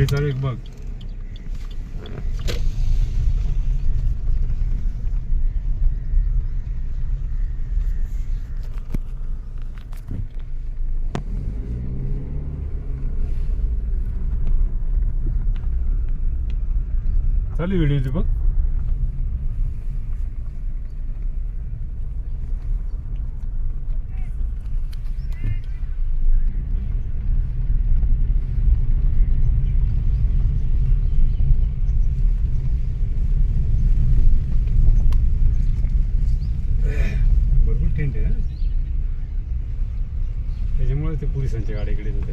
Video चालू आहे बघ चालू व्हिडिओ बघ भरपूर टेंट आहे ना त्याच्यामुळे ते पोलिसांच्या गाडीकडे होते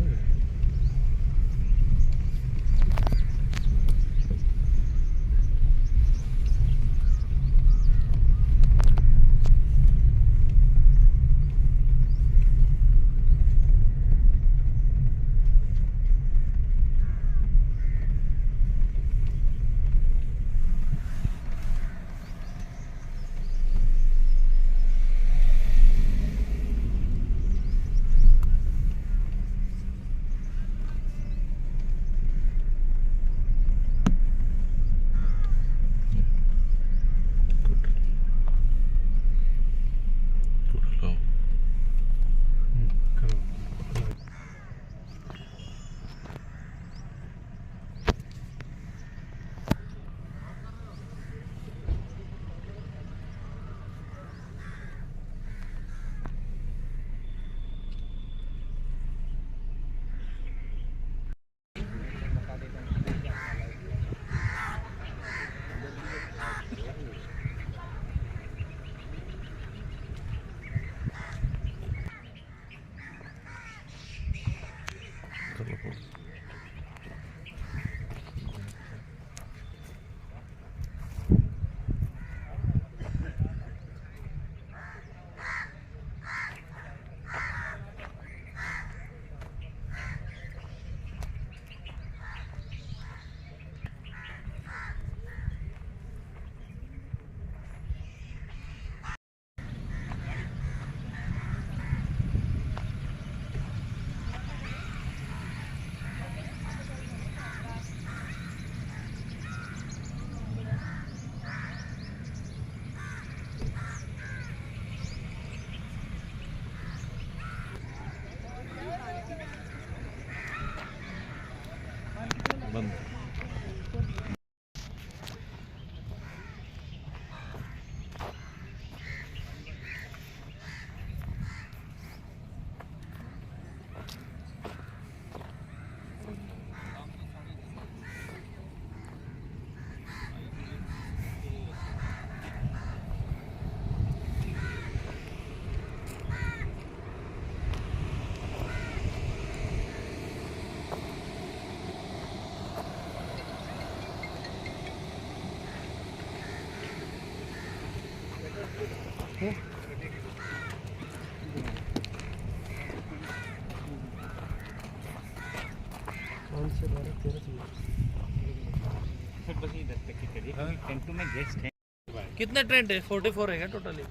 कितने ट्रेंड है? फोर्टी फोर है क्या टोटली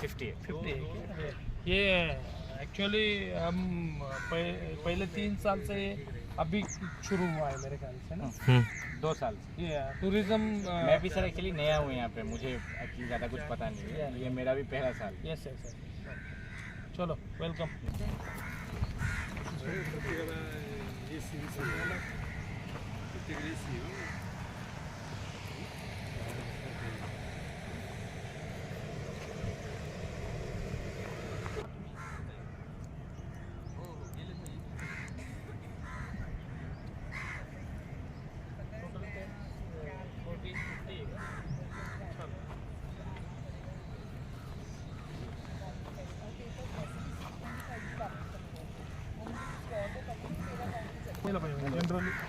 फिफ्टी आहे फिफ्टी ये एक्चुअली हम पहले तीन साल से अभी शुरू हुआ है मेरे ख्याल से ना। दो साल ये टूरिज़्म मैं भी सर एक्चुअली नया हूँ यहाँ पे मुझे एक्चुअली ज़्यादा कुछ पता नहीं है। ये मेरा भी पहला साल। यस यस चलो वेलकम Entrando.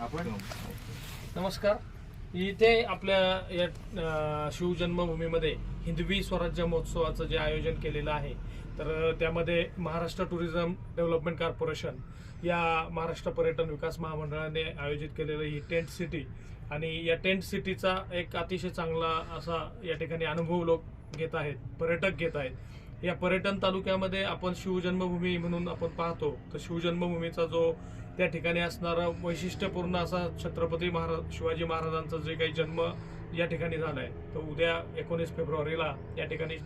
आपण? नमस्कार. इथे आपल्या या शिवजन्मभूमीमध्ये हिंदवी स्वराज्य महोत्सवाचं जे आयोजन केलेलं आहे तर त्यामध्ये महाराष्ट्र टुरिझम डेव्हलपमेंट कॉर्पोरेशन या महाराष्ट्र पर्यटन विकास महामंडळाने आयोजित केलेलं ही टेंट सिटी. आणि या टेंट सिटीचा एक अतिशय चांगला असा या ठिकाणी अनुभव लोक घेत आहेत पर्यटक घेत आहेत. या पर्यटन तालुक्यामध्ये आपण शिवजन्मभूमी म्हणून आपण पाहतो. तर शिवजन्मभूमीचा जो त्या ठिकाणी असणारा वैशिष्ट्यपूर्ण असा छत्रपती महाराज शिवाजी महाराजांचा जे काही जन्म या ठिकाणी झाला आहे तर उद्या एकोणीस फेब्रुवारीला या ठिकाणी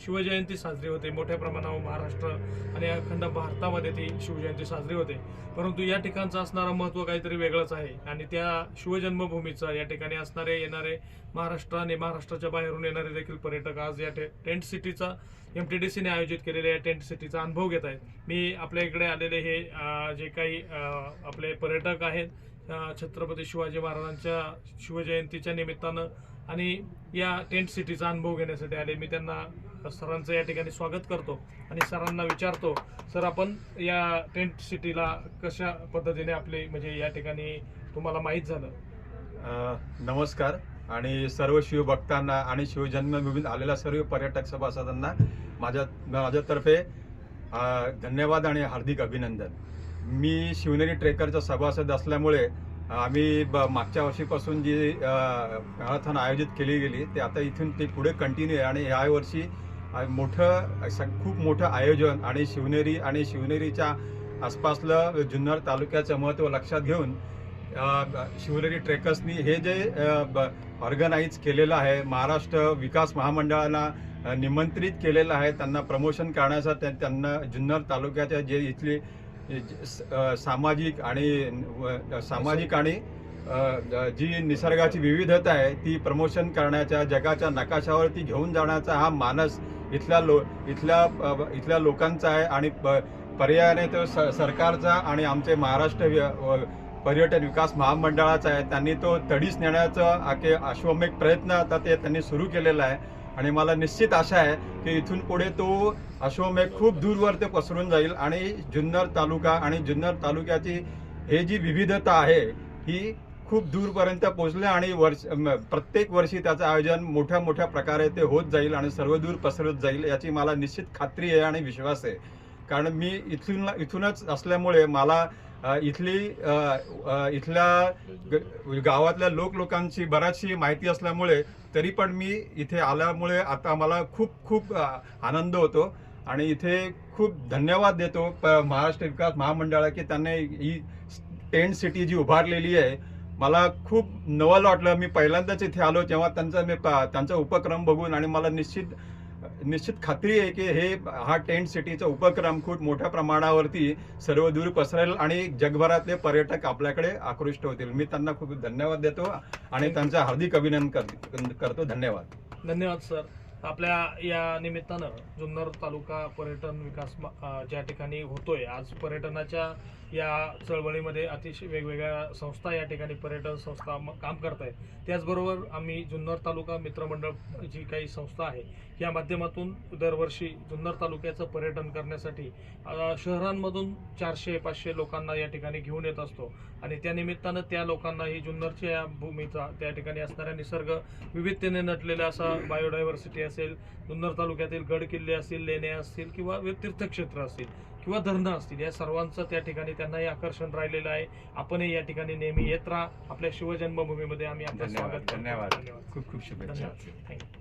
शिवजयंती साजरी होते. मोठ्या प्रमाणावर महाराष्ट्र आणि अखंड भारतामध्ये ती शिवजयंती साजरी होते. परंतु या ठिकाणचं असणारं महत्त्व काहीतरी वेगळंच आहे. आणि त्या शिवजन्मभूमीचं या ठिकाणी असणारे येणारे महाराष्ट्र आणि महाराष्ट्राच्या बाहेरून येणारे देखील पर्यटक आज या टे- टेंट सिटीचा एम टी डी सीने आयोजित केलेल्या या टेंट सिटीचा अनुभव घेत आहेत. मी आपल्या इकडे आलेले हे जे काही आपले पर्यटक आहेत छत्रपती शिवाजी महाराजांच्या शिवजयंतीच्या निमित्तानं आणि या टेंट सिटीचा अनुभव घेण्यासाठी आले. मी त्यांना सरांचं या ठिकाणी स्वागत करतो आणि सरांना विचारतो सर आपण या टेंट सिटीला कशा पद्धतीने आपले म्हणजे या ठिकाणी तुम्हाला माहीत झालं? नमस्कार. आणि सर्व शिवभक्तांना आणि शिवजन्मभूमीत आलेल्या सर्व पर्यटक सभासदांना माझ्या माझ्यातर्फे धन्यवाद आणि हार्दिक अभिनंदन. मी शिवनेरी ट्रेकरचा सभासद असल्यामुळे आम्ही ब- मागच्या वर्षीपासून जी अ, मॅरेथॉन आयोजित केली गेली ते आता इथून ते पुढे कंटिन्यू आहे. आणि या वर्षी मोठं स- खूप मोठं आयोजन आणि शिवनेरी आणि शिवनेरीच्या आसपासलं जुन्नर तालुक्याचं महत्त्व लक्षात घेऊन शिवनेरी ट्रेकर्सनी हे जे ऑर्गनाईज केलेलं आहे महाराष्ट्र विकास महामंडळाला निमंत्रित केलेलं आहे त्यांना प्रमोशन करण्यासाठी त्यांना जुन्नर तालुक्याच्या जे इथली स- सामाजिक आणि सामाजिक आणि जी निसर्गाची विविधता आहे ती प्रमोशन करण्याच्या जगाच्या नकाशावरती घेऊन जाण्याचा हा मानस इथल्या लो इथल्या इथल्या लोकांचा आहे आणि प- पर्यायाने तो स- सरकारचा आणि आमचे महाराष्ट्र पर्यटन विकास महामंडळाचा आहे. त्यांनी तो तडीस नेण्याचा आके अश्वमेक प्रयत्न आता ते त्यांनी सुरू केलेला आहे. आणि मला निश्चित आशा आहे की इथून पुढे तो अश्वमेघ खूप दूरवर ते पसरून जाईल आणि जुन्नर तालुका आणि जुन्नर तालुक्याची हे जी विविधता आहे ही खूप दूरपर्यंत पोहोचले आणि वर्ष प्रत्येक वर्षी त्याचं आयोजन मोठ्या मोठ्या प्रकारे ते होत जाईल आणि सर्व दूर पसरत जाईल याची मला निश्चित खात्री आहे आणि विश्वास आहे. कारण मी इथून इथूनच असल्यामुळे मला इथली इथल्या गावातल्या लोक लोकांची बराचशी माहिती असल्यामुळे तरी पण मी इथे आल्यामुळे आता मला खूप खूप आनंद होतो. आणि इथे खूप धन्यवाद देतो प- महाराष्ट्र विकास महामंडळा की त्यांनी ही टेंट सिटी जी उभारलेली आहे मला खूप नवल वाटलं. मी पहिल्यांदाच इथे आलो तेव्हा त्यांचा मी त्यांचा उपक्रम बघून आणि मला निश्चित निश्चित खात्री आहे की हे हा टेंट सिटीचा उपक्रम खूप मोठ्या प्रमाणावरती सर्व दूर पसरेल आणि जगभरातले पर्यटक आपल्याकडे आकृष्ट होतील. मी त्यांना खूप धन्यवाद देतो आणि त्यांचं हार्दिक अभिनंदन कर- करतो. धन्यवाद. धन्यवाद सर. आपल्या या निमित्तानं जुन्नर तालुका पर्यटन विकास ज्या ठिकाणी होतोय आज पर्यटनाच्या या चळवळीमध्ये अतिशय वेगवेगळ्या संस्था या ठिकाणी पर्यटन संस्था काम करत आहेत त्याचबरोबर आम्ही जुन्नर तालुका मित्रमंडळ जी काही संस्था आहे. या माध्यमातून दरवर्षी जुन्नर तालुक्याचं पर्यटन करण्यासाठी शहरांमधून चारशे पाचशे लोकांना या ठिकाणी घेऊन येत असतो. आणि त्या निमित्तानं त्या लोकांनाही जुन्नरच्या या भूमीचा त्या ठिकाणी असणाऱ्या निसर्ग विविधतेने नटलेला असा बायोडायव्हर्सिटी असेल जुन्नर तालुक्यातील गड किल्ले असतील लेणे असतील किंवा तीर्थक्षेत्र असतील किंवा धरणं असतील या सर्वांचं त्या ठिकाणी त्यांनाही आकर्षण राहिलेलं आहे. आपणही या ठिकाणी नेहमी येत राहा. आपल्या शिवजन्मभूमीमध्ये आम्ही आपलं स्वागत. धन्यवाद. खूप खूप शुभेच्छा. धन्यवाद. थँक्यू